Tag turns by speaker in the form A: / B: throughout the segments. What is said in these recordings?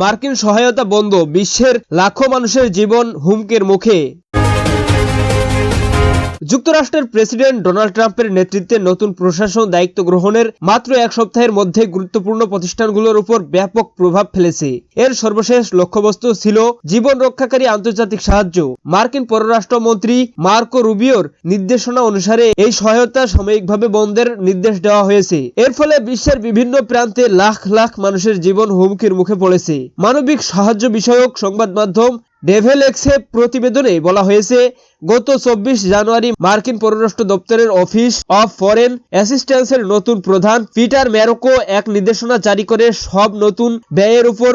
A: মার্কিন সহায়তা বন্ধ বিশ্বের লাখো মানুষের জীবন হুমকির মুখে। যুক্তরাষ্ট্রের প্রেসিডেন্ট ডোনাল্ড ট্রাম্পের নেতৃত্বে নতুন প্রশাসন দায়িত্ব গ্রহণের মাত্র এক সপ্তাহের মধ্যে গুরুত্বপূর্ণ প্রতিষ্ঠানগুলোর উপর ব্যাপক প্রভাব ফেলেছে। এর সর্বশেষ লক্ষ্যবস্তু ছিল জীবন রক্ষাকারী আন্তর্জাতিক সাহায্য। মার্কিন পররাষ্ট্রমন্ত্রী মার্কো রুবিওর নির্দেশনা অনুসারে এই সহায়তা সাময়িকভাবে বন্ধের নির্দেশ দেওয়া হয়েছে। এর ফলে বিশ্বের বিভিন্ন প্রান্তে লাখ লাখ মানুষের জীবন হুমকির মুখে পড়েছে। মানবিক সাহায্য বিষয়ক সংবাদ মাধ্যম ডেভেলেক্সে প্রতিবেদনে বলা হয়েছে, গত চব্বিশ জানুয়ারি মার্কিন পররাষ্ট্র দপ্তরের অফিস অফ ফরেন অ্যাসিস্ট্যান্সের নতুন প্রধান পিটার ম্যারোকো এক নির্দেশনা জারি করে সব নতুন ব্যয়ের উপর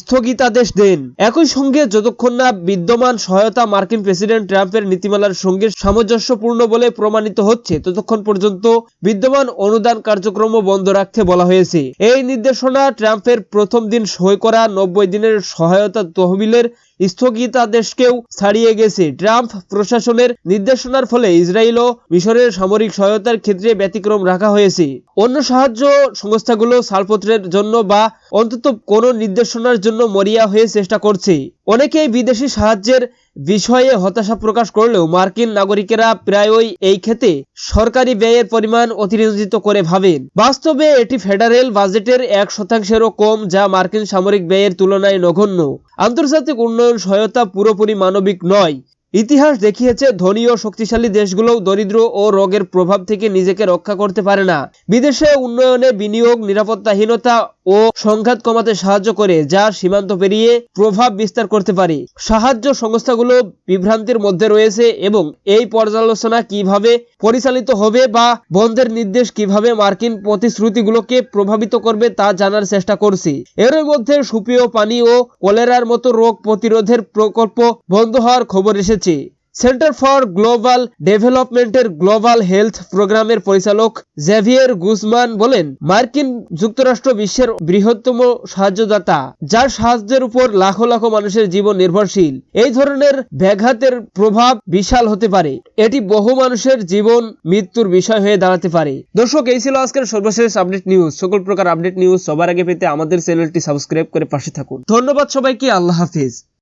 A: স্থগিতাদেশ দেন। একই সঙ্গে যতক্ষণ না বিদ্যমান সহায়তা মার্কিন প্রেসিডেন্ট ট্রাম্পের নীতিমালার সঙ্গে সামঞ্জস্যপূর্ণ বলে প্রমাণিত হচ্ছে, ততক্ষণ পর্যন্ত বিদ্যমান অনুদান কার্যক্রম বন্ধ রাখতে বলা হয়েছে। এই নির্দেশনা ট্রাম্পের প্রথম দিন সই করা নব্বই দিনের সহায়তা তহবিলের স্থগিতাদেশকেও ছাড়িয়ে গেছে। ট্রাম্প প্রশাসনের নির্দেশনার ফলে ইসরায়েল ও মিশরের সামরিক সহায়তার ক্ষেত্রে ব্যতিক্রম রাখা হয়েছে। অন্য সাহায্য সংস্থাগুলো ছাড়পত্রের জন্য বা অন্তত কোনো নির্দেশনার জন্য মরিয়া হয়ে চেষ্টা করছে। অনেকেই বিদেশি সাহায্যের বিষয়ে হতাশা প্রকাশ করলেও মার্কিন নাগরিকেরা প্রায়ই এই ক্ষেত্রে সরকারি ব্যয়ের পরিমাণ অতিরঞ্জিত করে ভাবেন। বাস্তবে এটি ফেডারেল বাজেটের এক শতাংশেরও কম যা মার্কিন সামরিক ব্যয়ের তুলনায় নগণ্য। আন্তর্জাতিক উন্নয়ন সহায়তা পুরোপুরি মানবিক নয়। ইতিহাস দেখিয়েছে, ধনী ও শক্তিশালী দেশগুলোও দরিদ্র ও রোগের প্রভাব থেকে নিজেকে রক্ষা করতে পারে না। বিদেশে উন্নয়নে বিনিয়োগ, নিরাপত্তাহীনতা ও সংঘাত কমাতে সাহায্য করে, যা সীমান্ত পেরিয়ে প্রভাব বিস্তার করতে পারে। সাহায্য সংস্থাগুলো বিভ্রান্তির মধ্যে রয়েছে এবং এই পর্যালোচনা কীভাবে পরিচালিত হবে বা বন্ধের নির্দেশ কীভাবে মার্কিন প্রতিশ্রুতিগুলোকে প্রভাবিত করবে তা জানার চেষ্টা করছি। এর মধ্যে সুপেয় পানি ও কলেরার মতো রোগ প্রতিরোধের প্রকল্প বন্ধ হওয়ার খবর এসেছে। সেন্টার ফর গ্লোবাল ডেভেলপমেন্টের গ্লোবাল হেলথ প্রোগ্রামের পরিচালক জেভিয়ার গুজমান বলেন, মার্কিন যুক্তরাষ্ট্র বিশ্বের বৃহত্তম সাহায্যদাতা, যার সাহায্যের উপর লাখো লাখো মানুষের জীবন নির্ভরশীল। এই ধরনের ব্যাঘাতের প্রভাব বিশাল হতে পারে। এটি বহু মানুষের জীবন মৃত্যুর বিষয় হয়ে দাঁড়াতে পারে। দর্শক, এই ছিল আজকের সর্বশেষ আপডেট নিউজ। সকল প্রকার আপডেট নিউজ সবার আগে পেতে আমাদের চ্যানেলটি সাবস্ক্রাইব করে পাশে থাকুন। ধন্যবাদ সবাইকে। আল্লাহ হাফিজ।